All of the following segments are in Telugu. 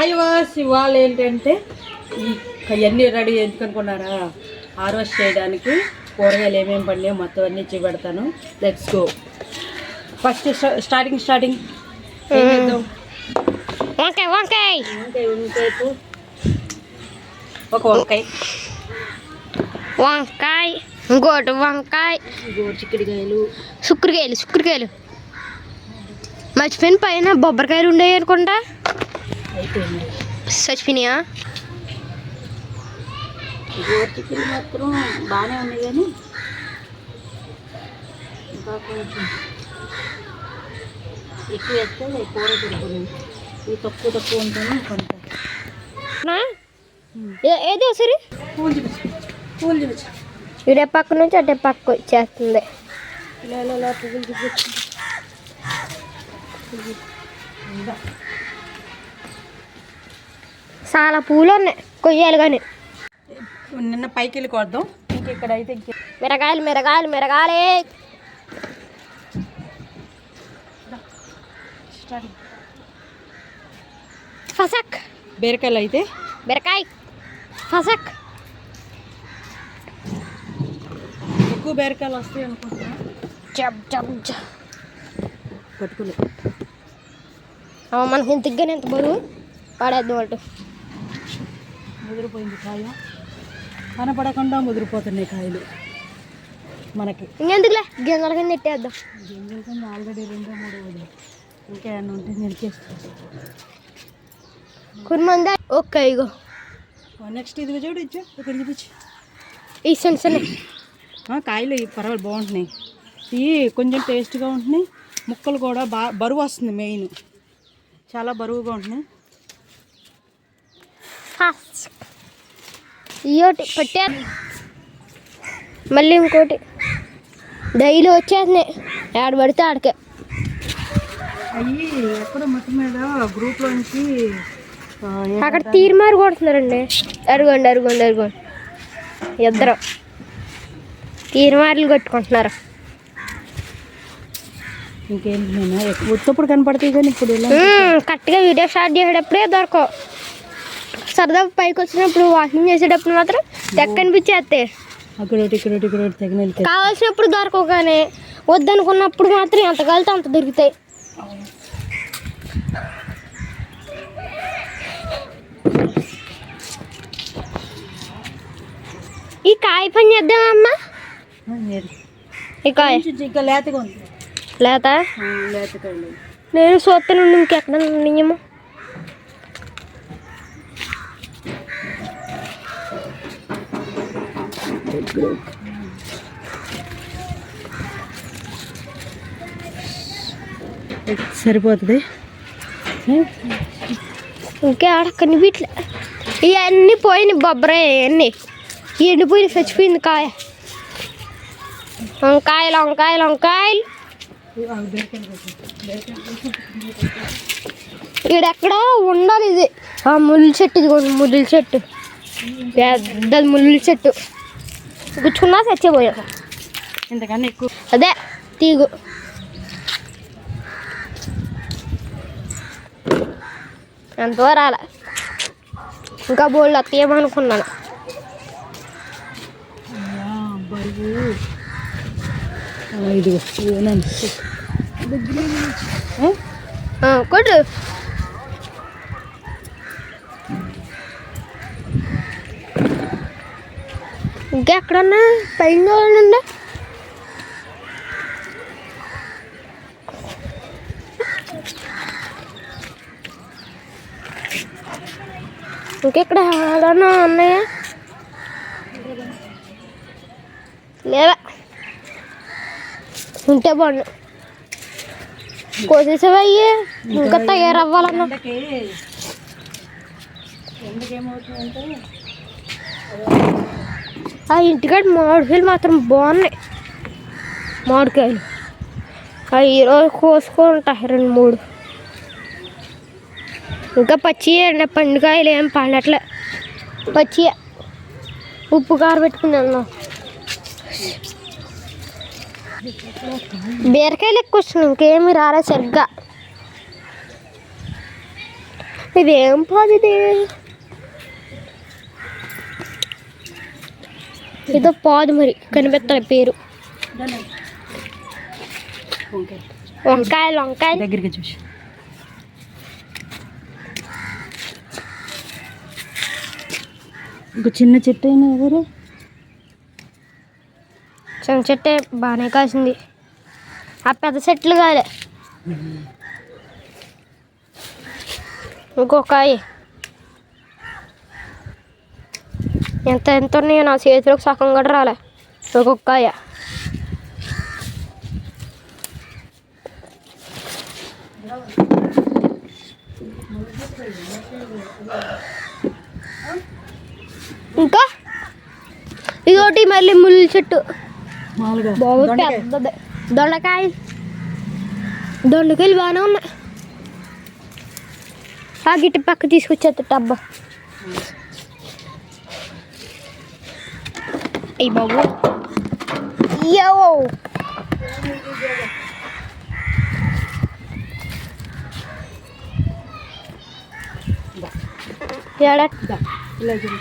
అయ్యో ఇవాళ ఏంటంటే ఈ అవన్నీ రెడీ ఎందుకు అనుకున్నారా హార్వెస్ట్ చేయడానికి కూరగాయలు ఏమేమి పండినాయో మొత్తం అన్నీ చూపెడతాను. Let's go first starting starting వంకాయ వంకాయ. ఒక వంకాయ. వంకాయ ఇంకోటి వంకాయ. గోరు చిక్కుడుకాయలు. శుక్రకాయలు శుక్రకాయలు మర్చిపోయిన పైన బొబ్బరికాయలు ఉండేవి అనుకుంటా. చచ్చిపోయినాయా గోరు చిక్కుడు మాత్రం బాగానే ఉంది కానీ ఇంకా కొంచెం ఎక్కువ వేస్తే కూర తిరుగుతుంది. ఇది తక్కువ తక్కువ ఉంటుంది కొంత. ఏదో సరే పూలు చూపించు. పూలు చూపించు. ఇడే పక్క నుంచి అటే పక్క వచ్చేస్తుంది. పువ్వులు చూపించు. చాలా పూలు ఉన్నాయి. కొయ్యాలి కానీ. నిన్న పైకి వెళ్ళి కొడదాం. ఇంక ఇక్కడ అయితే ఇంక మిరగాయలు మిరగాయలు స్టార్టింగ్ ఫసక్. బీరకాయలు అయితే? బీరకాయ. ఫసక్. ఎక్కువ బీరకాయలు వస్తాయి అనుకుంటున్నా. జబ్ మనకి ఇంత దిగ్గానే ఎంత బరువు? పడేద్దాం అటు. ముదిరిపోయింది కాయ. కనపడకుండా ముదిరిపోతున్నాయి కాయలు. మనకి. ఇంకెందుకులే? గింజల కింద ఎట్టేద్దాం గింజల కింద ఆల్రెడీ రెండో మూడో వదిలి ఇంకా ఏమన్నా ఉంటే మంది ఓకే ఇగో. నెక్స్ట్ ఇది చూడు ఇచ్చు ఇక్కడ చూపించు ఈ చిన్న ఆ, కాయలు పర్వాలేదు బాగుంటున్నాయి. ఇవి కొంచెం టేస్ట్గా ఉంటున్నాయి. ముక్కలు కూడా బాగా బరువు వస్తుంది మెయిన్. చాలా బరువుగా ఉంటున్నాయి. ఫస్ట్. ఇయోటి పట్టే. మళ్ళీ ఇంకోటి. డైలీ వచ్చేస్తున్నాయి ఆడ పడితే ఆడికే. అవి ఎక్కడ మట్టి మీద గ్రూప్లోంచి ఆ, ఏ- అక్కడ తీర్మారు కొడుతున్నారండి. అరుగోండి అరుగోండి అరుగోండి. ఇద్దరు. తీర్మార్లు కొట్టుకుంటున్నారు. ఇంకేంటి ఎక్కువ కనపడతాయి కానీ ఇప్పుడు కరెక్ట్గా వీడియో స్టార్ట్ చేసేటప్పుడే దొరకవు. సరదా పైకి వచ్చినప్పుడు వాకింగ్ చేసేటప్పుడు మాత్రం తెక్కనిపించేస్తాయి అక్కడ ఒకటి ఇక్కడ ఇక్కడ తెగ కావాల్సినప్పుడు దొరకవు కానీ వద్దనుకున్నప్పుడు మాత్రం ఎంత కలితే అంత దొరుకుతాయి. ఈ కాయ పని చేద్దామమ్మా ఈ కాయ. లేత? లేతకాయలు నేను చూస్తాను ఇంకెక్కడ ఇప్పుడు సరిపోతుంది. ఇంకే ఆడ కనిపించలే ఇవన్నీ పోయినాయి బొబ్బరే అన్నీ. ఎండిపోయిన చచ్చిపోయింది కాయ. వంకాయలు వంకాయలు వంకాయలు. ఈడెక్కడో ఉండాలి ఇది. ఆ ముళ్ళు చెట్టు ఇది ముళ్ళు చెట్టు. పెద్దది ముళ్ళు చెట్టు. గుచ్చుకున్నా చచ్చిపోయా. ఇంతకన్నా ఎక్కువ. అదే తీగు. ఎంతో రాలే. ఇంకా బోల్డ్ అత్తేమనుకున్నాను ఆ, ఇంకా ఎక్కడన్నా పైన చూడండి ఇంకెక్కడ ఏడన్నా ఉన్నాయా లేవా? ఉంటే బాగుండు. కోసేసావా అయ్యి? ఇంకా తయారవ్వాలన్నా. ఎందుకేమవుతుందంటే ఆ ఇంటికాడ మామిడికాయలు మాత్రం బాగున్నాయి. మామిడికాయలు. ఆ ఈరోజు ఉంటాయి రెండు మూడు. ఇంకా పచ్చి పండుకాయలు ఏం పండట్లే. పచ్చి ఉప్పు కారు పెట్టుకుని బీరకాయలు ఎక్కువ వస్తున్నాయి ఇంకేమి రాలే సరిగ్గా. ఇదేం పాదు ఏదో పాదు మరి కనిపెట్టాలి పేరు. వంకాయ వంకాయలు వంకాయలు. దగ్గరికి చూసి. ఇంకో చిన్న చెట్టు అయినా ఎవరు? చిన్న చెట్టే బాగానే కాసింది. ఆ పెద్ద చెట్లు కాలే. ఇంకో కాయ ఎంత ఎంత ఉన్నాయో నా చేతిలోకి సగం కూడా రాలే. ఇంకొక కాయ ఇంకా? ఇదోటి మళ్ళీ ముళ్ళు చెట్టు. బాబు. పెద్దది. దొండకాయ. దొండకాయలు బాగానే ఉన్నాయి. ఆ గిట్టి పక్క తీసుకొచ్చేది డబ్బా. అయ్యి బాబు యో ఏడ దా, ఇలా చూడు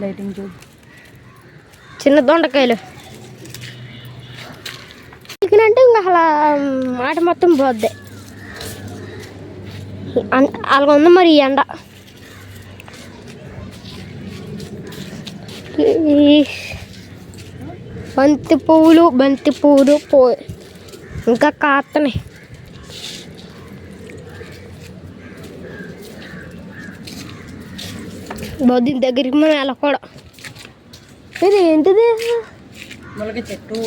లైటింగ్ చూడు చిన్న దొండకాయలు చికెన్ ఇంకా అలా మాట మొత్తం పోద్ది అన్- అలాగ ఉంది మరి ఈ ఎండ ఈ బంతి పువ్వులు బంతి పువ్వులు పో ఇంకా కాతనే బొద్ది దగ్గరికి మనం వెళ్ళకూడదు ఇది ఏంటిది మొలక చెట్టు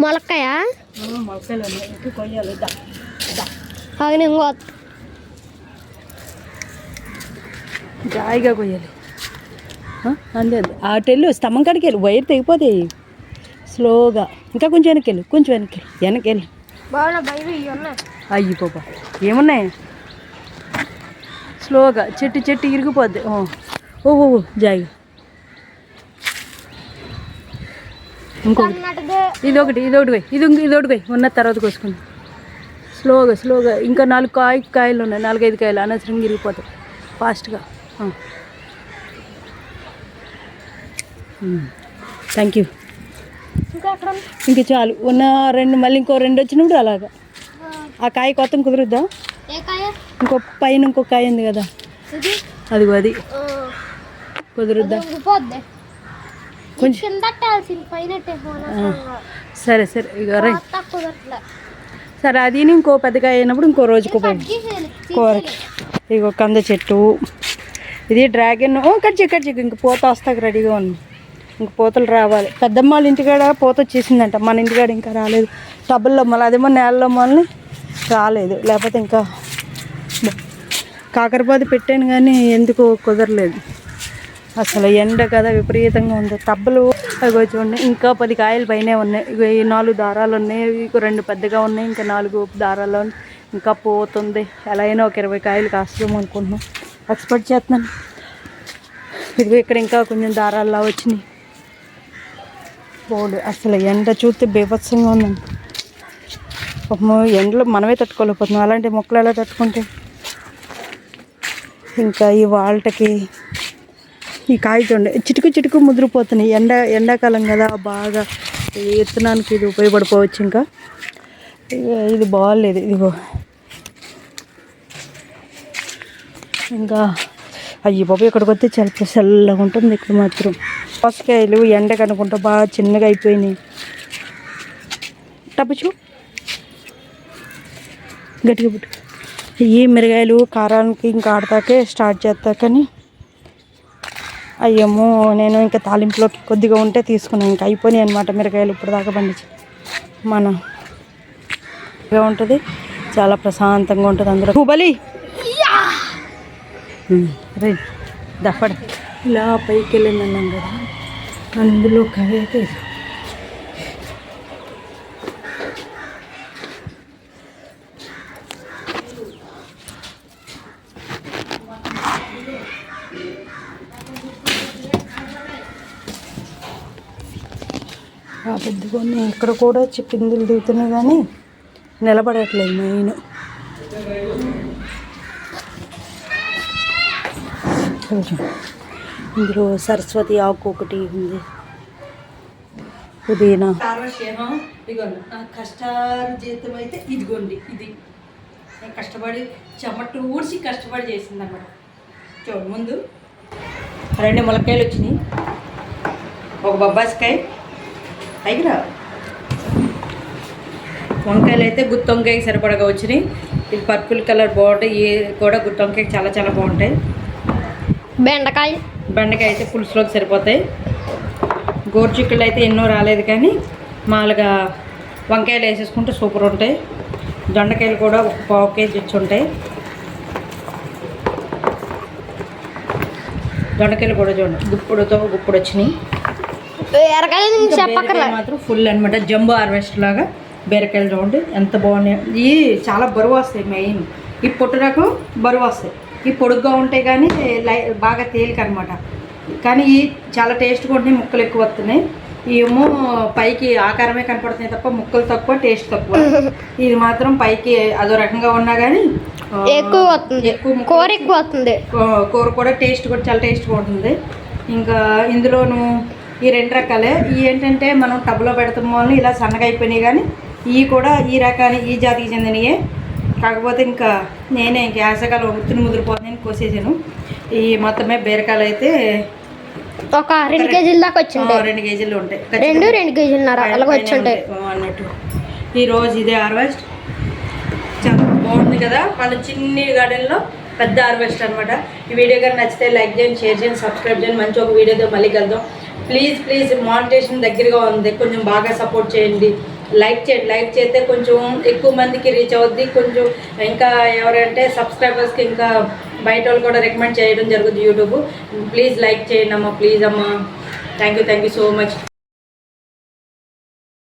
మొలక్కాయ ఆ, మొలకాయలు ఉన్నాయి ఎక్కువ కొయ్యాలి దా దా ఆగిన ఇంకో జాయిగా కొయ్యాలి ఆ, అంతే. అంతే అటెళ్ళు స్తంభం కాడికి వెళ్ళు. వైర్ తెగిపోతాయి స్లోగా. ఇంకా కొంచెం వెనక్కి వెళ్ళు కొంచెం వెనక్కి వెళ్ళు వెనక్కి వెళ్ళు అయ్యి పాప ఏమున్నాయి? స్లోగా చెట్టు చెట్టు ఇరిగిపోద్ది. ఓ ఓ జాయిగా ఇంకొకటి. ఇది ఒకటి ఇది ఒకటి పోయి. ఇది ఇది ఒకటి పోయి. ఉన్న తర్వాత కోసుకుంది. స్లోగా స్లోగా. ఇంకా నాలుగు కాయ కాయలు ఉన్నాయి. నాలుగైదు కాయలు అనవసరంగా ఇరిగిపోతాయి. ఫాస్ట్గా. థ్యాంక్ యూ ఇంకా చాలు. ఉన్న రెండు మళ్ళీ ఇంకో రెండు వచ్చినప్పుడు అలాగా. ఆ కాయ కొత్త కుదురుద్దా? ఇంకో పైన ఇంకో కాయ ఉంది కదా. అదిగో అది. కుదురుద్దా? కొంచెం సరే సరే. ఇక సరే అది ఇంకో పెద్ద కాయ అయినప్పుడు ఇంకో రోజుకో పోయి కూరకి. ఇగో కంద చెట్టు. ఇది డ్రాగన్. ఓ కట్ చెక్ కట్ చెక్ ఇంక పూత వస్తాక రెడీగా ఉంది. ఇంక పూతలు రావాలి. పెద్దమ్మ వాళ్ళ ఇంటికాడ పూత వచ్చేసిందంట. మన ఇంటికాడ ఇంకా రాలేదు. టబ్బుల్లో మళ్ళీ అదేమో నేలలో మళ్ళీ రాలేదు. లేకపోతే ఇంకా కాకరపాది పెట్టాను కానీ ఎందుకు కుదరలేదు. అసలు ఎండ కదా విపరీతంగా ఉంది. టబ్బులు అగో చూడండి. ఇంకా పది కాయలు పైన ఉన్నాయి. ఈ నాలుగు దారాలు ఉన్నాయి. ఇక రెండు పెద్దగా ఉన్నాయి. ఇంకా నాలుగు దారాలు ఇంకా పోతుంది. ఎలా అయినా ఒక ఇరవై కాయలు కాస్తాము అనుకుంటున్నాం. ఎక్స్పెక్ట్ చేస్తున్నాను. ఇదిగో ఇక్కడ ఇంకా కొంచెం దారాల్లా వచ్చినాయి. బోడు అసలు ఎండ చూస్తే బీభత్సంగా ఉందండి ఎండలో మనమే తట్టుకోలేకపోతున్నాం. అలాంటి మొక్కలు ఎలా తట్టుకుంటే? ఇంకా ఈ వాళ్ళకి ఈ కాయ చిటుకు చిటుకు ముదిరిపోతున్నాయి. ఎండ ఎండాకాలం కదా బాగా విత్తనానికి ఇది ఉపయోగపడిపోవచ్చు ఇంకా. ఇది బాగాలేదు ఇదిగో. ఇంకా అయ్యి బాబు ఇక్కడికి వస్తే చాలా చల్లగా ఉంటుంది ఇక్కడ మాత్రం. దోసకాయలు ఎండకు అనుకుంటా బాగా చిన్నగా అయిపోయినాయి. టపచు గట్టిగా పుట్టు. ఈ మిరగాయలు కారానికి ఇంకా ఆడతాకే స్టార్ట్ చేస్తా కానీ అయ్యేమో నేను ఇంకా తాలింపులోకి కొద్దిగా ఉంటే తీసుకున్నాను ఇంకా అయిపోయినాయి అనమాట మిరకాయలు ఇప్పుడు దాకా పండించి. మన ఉంటుంది చాలా ప్రశాంతంగా ఉంటుంది అందరూ బలి రే దప్పడ ఇలా పైకి వెళ్ళింది కదా అందులో కాయ అయితే పెద్దగా ఇక్కడ కూడా చి- పిందులు దిగుతున్నాయి కానీ నిలబడట్లేదు మెయిన్. ఇందులో సరస్వతి ఆకు ఒకటి ఉంది. పుదీనా ఇదిగోండి నా కష్టాల జీతం అయితే ఇదిగోండి ఇది. నేను కష్టపడి చెమట ఊడ్చి కష్టపడి చేసింది అన్నమాట చూడండి ముందు రెండు ములక్కాయలు వచ్చినాయి. ఒక బొబ్బాసికాయ. అయిరా వంకాయలు అయితే గుత్తి వంకాయకి సరిపడగా వచ్చినాయి. ఇది పర్పుల్ కలర్ బాగుంటాయి. ఇవి కూడా గుత్తి వంకాయకి చాలా చాలా బాగుంటాయి. బెండకాయ. బెండకాయ అయితే పులుసులోకి సరిపోతాయి. గోరుచిక్కులు అయితే ఎన్నో రాలేదు కానీ మామూలుగా వంకాయలు వేసేసుకుంటే సూపర్ ఉంటాయి. దొండకాయలు కూడా ఒక పావు కేజీ వచ్చి ఉంటాయి. దొండకాయలు కూడా చూడండి గుప్పుడుతో గుప్పుడు వచ్చినాయి. మాత్రం ఫుల్ అనమాట జంబో హార్వెస్ట్ లాగా బీరకాయలు చూడండి ఎంత బాగున్నాయి. ఇవి చాలా బరువు వస్తాయి మెయిన్. ఈ పొట్టు రకం బరువు వస్తాయి. ఈ పొడుగ్గా ఉంటాయి కానీ లై బాగా తేలిక అనమాట కానీ ఈ చాలా టేస్ట్గా ఉంటాయి ముక్కలు ఎక్కువ వస్తున్నాయి ఏమో పైకి ఆకారమే కనపడుతున్నాయి తప్ప ముక్కలు తక్కువ టేస్ట్ తక్కువ. ఇది మాత్రం పైకి అదో రకంగా ఉన్నా కానీ ఎక్కువ వస్తుంది కూర ఎక్కువ వస్తుంది కూర కూడా టేస్ట్ కూడా చాలా టేస్ట్గా ఉంటుంది. ఇంకా ఇందులోను ఈ రెండు రకాలే. ఇవి ఏంటంటే మనం టబ్లో పెడతాం వల్ల ఇలా సన్నగా అయిపోయినాయి కానీ ఇవి కూడా ఈ రకాన్ని ఈ జాతికి చెందినవే కాకపోతే ఇంకా నేనే ఇంక యాసకాలం ఉత్తుని ముదిరిపోతుందని కోసేసాను. ఈ మొత్తమే బీరకాయలు అయితే ఒక రెండు కేజీల దాకా ఆ, వచ్చింటాయి రెండు కేజీలు ఉంటాయి. రెండు రెండు కేజీలన్నర పైన- అలాగ వచ్చింటాయి ఉంటాయి, అన్నట్టు. ఈ రోజు ఇదే హార్వెస్ట్. చాలా బాగుంది కదా. మన చిన్ని గార్డెన్లో పెద్ద హార్వెస్ట్ అనమాట ఈ వీడియో కానీ నచ్చితే లైక్ చేయండి షేర్ చేయండి సబ్స్క్రైబ్ చేయండి. మంచి ఒక వీడియోతో మళ్ళీ కలుద్దాం. ప్లీజ్ ప్లీజ్ మానిటేషన్ దగ్గరగా ఉంది. కొంచెం బాగా సపోర్ట్ చేయండి. లైక్ చేయండి లైక్ చేస్తే కొంచెం ఎక్కువ మందికి రీచ్ అవుద్ది. కొంచెం ఇంకా ఎవరంటే సబ్స్క్రైబర్స్కి ఇంకా బయట వాళ్ళు కూడా రికమెండ్ చేయడం జరుగుతుంది యూట్యూబ్. ప్లీజ్ లైక్ చేయండి అమ్మా ప్లీజ్ అమ్మా. Thank you thank you so much